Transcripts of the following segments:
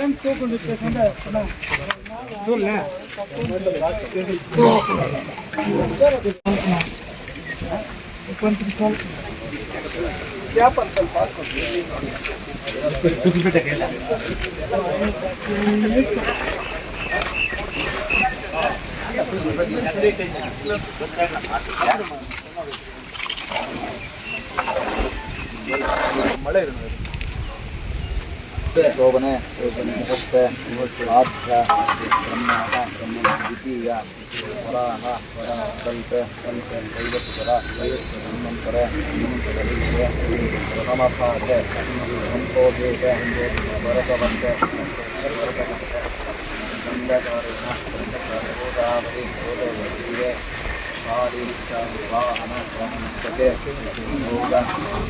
ఏం తూకుండా వచ్చేసిండే చూడలే शोभने मुहूर्त आर्थ ब्रह्माः ब्रह्म द्वितीया वराः वरा कल्प कल्प दैवत्वरा दैवत्वमन्तर प्रथमभाग सन्तोषेक वरसवन्त दण्डकारिणः दण्डकारोदावरि गोदवतीये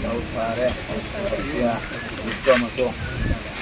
ौकारे विश्वमसु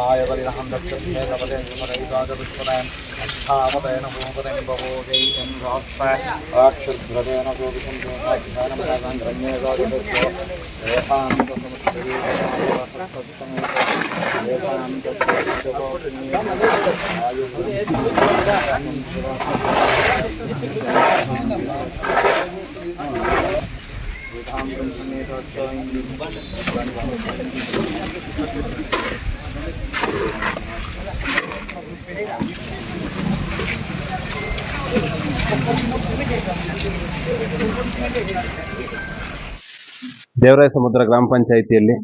آية بل الحمد لله رب العالمين والعباد بالصلاة रास्त्र अक्षुद्रतेन गोपितं ध्यानं ग्रन्येकादस्य ದೇವರಾಯ ಸಮುದ್ರ ಗ್ರಾಮ ಪಂಚಾಯಿತಿಯಲ್ಲಿ.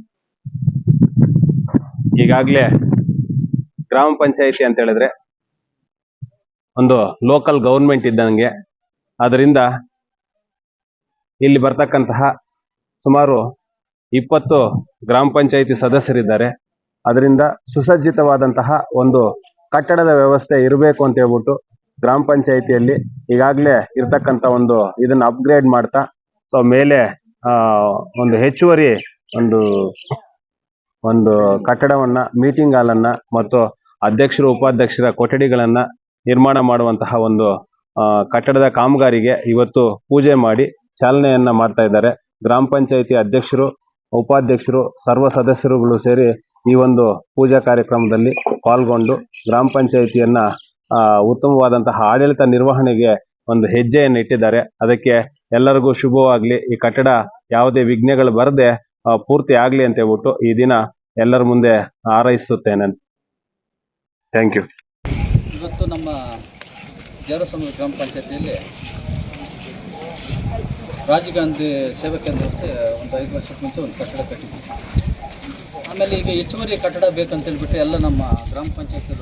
ಈಗಾಗಲೇ ಗ್ರಾಮ ಪಂಚಾಯಿತಿ ಅಂತ ಹೇಳಿದ್ರೆ ಒಂದು ಲೋಕಲ್ ಗೌರ್ಮೆಂಟ್ ಇದ್ದಂಗೆ. ಅದರಿಂದ ಇಲ್ಲಿ ಬರ್ತಕ್ಕಂತಹ ಸುಮಾರು ಇಪ್ಪತ್ತು ಗ್ರಾಮ ಪಂಚಾಯಿತಿ ಸದಸ್ಯರಿದ್ದಾರೆ. ಅದರಿಂದ ಸುಸಜ್ಜಿತವಾದಂತಹ ಒಂದು ಕಟ್ಟಡದ ವ್ಯವಸ್ಥೆ ಇರಬೇಕು ಅಂತ ಹೇಳ್ಬಿಟ್ಟು ಗ್ರಾಮ ಪಂಚಾಯಿತಿಯಲ್ಲಿ ಈಗಾಗಲೇ ಇರತಕ್ಕಂತ ಒಂದು ಇದನ್ನ ಅಪ್ಗ್ರೇಡ್ ಮಾಡ್ತಾ ಸೊ ಮೇಲೆ ಒಂದು ಹೆಚ್ಚುವರಿ ಒಂದು ಒಂದು ಕಟ್ಟಡವನ್ನ ಮೀಟಿಂಗ್ ಹಾಲನ್ನ ಮತ್ತು ಅಧ್ಯಕ್ಷರು, ಉಪಾಧ್ಯಕ್ಷರ ಕೊಠಡಿಗಳನ್ನ ನಿರ್ಮಾಣ ಮಾಡುವಂತಹ ಒಂದು ಕಟ್ಟಡದ ಕಾಮಗಾರಿಗೆ ಇವತ್ತು ಪೂಜೆ ಮಾಡಿ ಚಾಲನೆಯನ್ನ ಮಾಡ್ತಾ ಇದ್ದಾರೆ. ಗ್ರಾಮ ಪಂಚಾಯಿತಿ ಅಧ್ಯಕ್ಷರು, ಉಪಾಧ್ಯಕ್ಷರು, ಸರ್ವ ಸದಸ್ಯರುಗಳು ಸೇರಿ ಈ ಒಂದು ಪೂಜಾ ಕಾರ್ಯಕ್ರಮದಲ್ಲಿ ಪಾಲ್ಗೊಂಡು ಗ್ರಾಮ ಪಂಚಾಯಿತಿಯನ್ನ ಉತ್ತಮವಾದಂತಹ ಆಡಳಿತ ನಿರ್ವಹಣೆಗೆ ಒಂದು ಹೆಜ್ಜೆಯನ್ನು ಇಟ್ಟಿದ್ದಾರೆ. ಅದಕ್ಕೆ ಎಲ್ಲರಿಗೂ ಶುಭವಾಗ್ಲಿ. ಈ ಕಟ್ಟಡ ಯಾವುದೇ ವಿಘ್ನಗಳು ಬರದೆ ಪೂರ್ತಿ ಆಗ್ಲಿ ಅಂತ ಹೇಳ್ಬಿಟ್ಟು ಈ ದಿನ ಎಲ್ಲರ ಮುಂದೆ ಹಾರೈಸುತ್ತೇನೆ. ಥ್ಯಾಂಕ್ ಯು ಇವತ್ತು ನಮ್ಮ ದೇವರಸಮುದ್ರ ಗ್ರಾಮ ಪಂಚಾಯತಿಯಲ್ಲಿ ರಾಜೀವ್ ಗಾಂಧಿ ಸೇವಾ ಕೇಂದ್ರಕ್ಕೆ ಒಂದು ಐದು ವರ್ಷಕ್ಕೆ ಮುಂಚೆ ಒಂದು ಕಟ್ಟಡ ಕಟ್ಟಿದ್ವಿ. ಆಮೇಲೆ ಈಗ ಹೆಚ್ಚುವರಿ ಕಟ್ಟಡ ಬೇಕಂತ ಹೇಳ್ಬಿಟ್ಟು ಎಲ್ಲ ನಮ್ಮ ಗ್ರಾಮ ಪಂಚಾಯತ್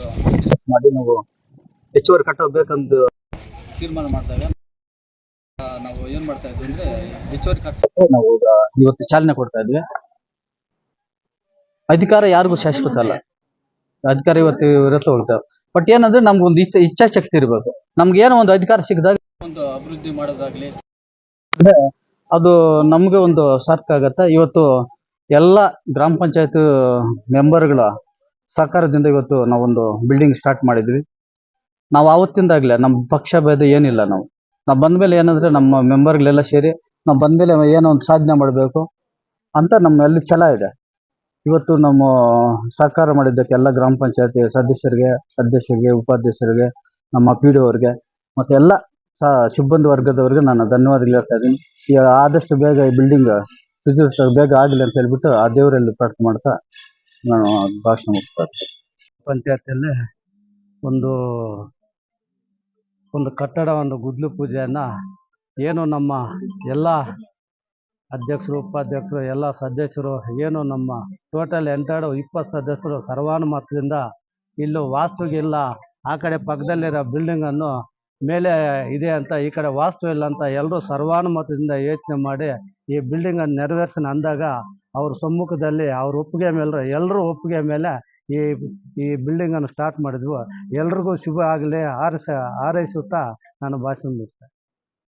ಮಾಡಿ ನಾವು ಹೆಚ್ಚುವರಿ ಕಟ್ಟಬೇಕಂತ ತೀರ್ಮಾನ ಮಾಡಿದಾಗ ನಾವು ಏನ್ ಮಾಡ್ತಾ ಇದ್ವಿ ಅಂದ್ರೆ ಹೆಚ್ಚುವರಿ ಕಟ್ಟ ನಾವು ಈಗ ಇವತ್ತು ಚಾಲನೆ ಕೊಡ್ತಾ ಇದ್ವಿ. ಅಧಿಕಾರ ಯಾರಿಗೂ ಶಾಶ್ವತ ಅಲ್ಲ. ಅಧಿಕಾರ ಇವತ್ತು ಇರತ್ತ ಹೋಗ್ತಾವೆ ಬಟ್ ಏನಂದ್ರೆ ನಮ್ಗೆ ಒಂದು ಇಚ್ಛೆ ಇಚ್ಛಾಶಕ್ತಿ ಇರಬೇಕು. ನಮ್ಗೆ ಏನೋ ಒಂದು ಅಧಿಕಾರ ಸಿಕ್ಕಿದಾಗ ಒಂದು ಅಭಿವೃದ್ಧಿ ಮಾಡೋದಾಗ್ಲಿ. ಅದು ನಮ್ಗೆ ಒಂದು ಸಾರ್ಥಕ ಆಗತ್ತೆ. ಇವತ್ತು ಎಲ್ಲ ಗ್ರಾಮ ಪಂಚಾಯತ್ ಮೆಂಬರ್ಗಳ ಸಹಕಾರದಿಂದ ಇವತ್ತು ನಾವೊಂದು ಬಿಲ್ಡಿಂಗ್ ಸ್ಟಾರ್ಟ್ ಮಾಡಿದ್ವಿ. ನಾವು ಆವತ್ತಿಂದಾಗ್ಲೇ ನಮ್ಮ ಪಕ್ಷ ಭೇದ ಏನಿಲ್ಲ ನಾವು. ನಾವು ಬಂದ್ಮೇಲೆ ಏನಂದ್ರೆ ನಮ್ಮ ಮೆಂಬರ್ಗಳೆಲ್ಲ ಸೇರಿ ನಾವು ಬಂದ್ಮೇಲೆ ಏನೋ ಒಂದು ಸಾಧನೆ ಮಾಡಬೇಕು ಅಂತ ನಮ್ಮಲ್ಲಿ ಛಲ ಇದೆ. ಇವತ್ತು ನಮ್ಮ ಸರ್ಕಾರ ಮಾಡಿದ್ದಕ್ಕೆ ಎಲ್ಲ ಗ್ರಾಮ ಪಂಚಾಯತಿ ಸದಸ್ಯರಿಗೆ, ಅಧ್ಯಕ್ಷರಿಗೆ, ಉಪಾಧ್ಯಕ್ಷರಿಗೆ, ನಮ್ಮ ಪಿ ಡಿ ಅವ್ರಿಗೆ ಮತ್ತೆ ಎಲ್ಲ ಸಿಬ್ಬಂದಿ ವರ್ಗದವರಿಗೆ ನಾನು ಧನ್ಯವಾದಗಳು ಹೇಳ್ತಾ ಇದ್ದೀನಿ. ಈ ಆದಷ್ಟು ಬೇಗ ಈ ಬಿಲ್ಡಿಂಗ್ ಬೇಗ ಆಗಲಿ ಅಂತ ಹೇಳ್ಬಿಟ್ಟು ಆ ದೇವರಲ್ಲಿ ಪ್ರಾರ್ಥನೆ ಮಾಡ್ತಾ ನಾನು ಭಾಷಣ ಮುಗಿಸ್ತಾ. ಪಂಚಾಯತಿಯಲ್ಲಿ ಒಂದು ಒಂದು ಕಟ್ಟಡ ಒಂದು ಗುದ್ಲು ಪೂಜೆಯನ್ನು ಏನು ನಮ್ಮ ಎಲ್ಲ ಅಧ್ಯಕ್ಷರು ಉಪಾಧ್ಯಕ್ಷರು ಎಲ್ಲ ಸದಸ್ಯರು ಏನು ನಮ್ಮ ಟೋಟಲ್ ಎಂಟೆರಡು ಇಪ್ಪತ್ತು ಸದಸ್ಯರು ಸರ್ವಾನುಮತದಿಂದ ಇಲ್ಲೂ ವಾಸ್ತುಗಿಲ್ಲ ಆ ಕಡೆ ಪಕ್ಕದಲ್ಲಿರೋ ಬಿಲ್ಡಿಂಗನ್ನು ಮೇಲೆ ಇದೆ ಅಂತ ಈ ಕಡೆ ವಾಸ್ತು ಇಲ್ಲ ಅಂತ ಎಲ್ಲರೂ ಸರ್ವಾನುಮತದಿಂದ ಯೋಚನೆ ಮಾಡಿ ಈ ಬಿಲ್ಡಿಂಗನ್ನು ನೆರವೇರಿಸಿ ಅಂದಾಗ ಅವ್ರ ಸಮ್ಮುಖದಲ್ಲಿ ಅವ್ರ ಒಪ್ಪಿಗೆ ಮೇಲೆ ಎಲ್ಲರೂ ಒಪ್ಪಿಗೆ ಮೇಲೆ ಈ ಈ ಬಿಲ್ಡಿಂಗನ್ನು ಸ್ಟಾರ್ಟ್ ಮಾಡಿದ್ವು. ಎಲ್ರಿಗೂ ಶುಭ ಆಗಲಿ. ಹಾರೈಸ ಹಾರೈಸುತ್ತಾ ನಾನು ಭಾಷಣ ಮುಗಿಸ್ತೇನೆ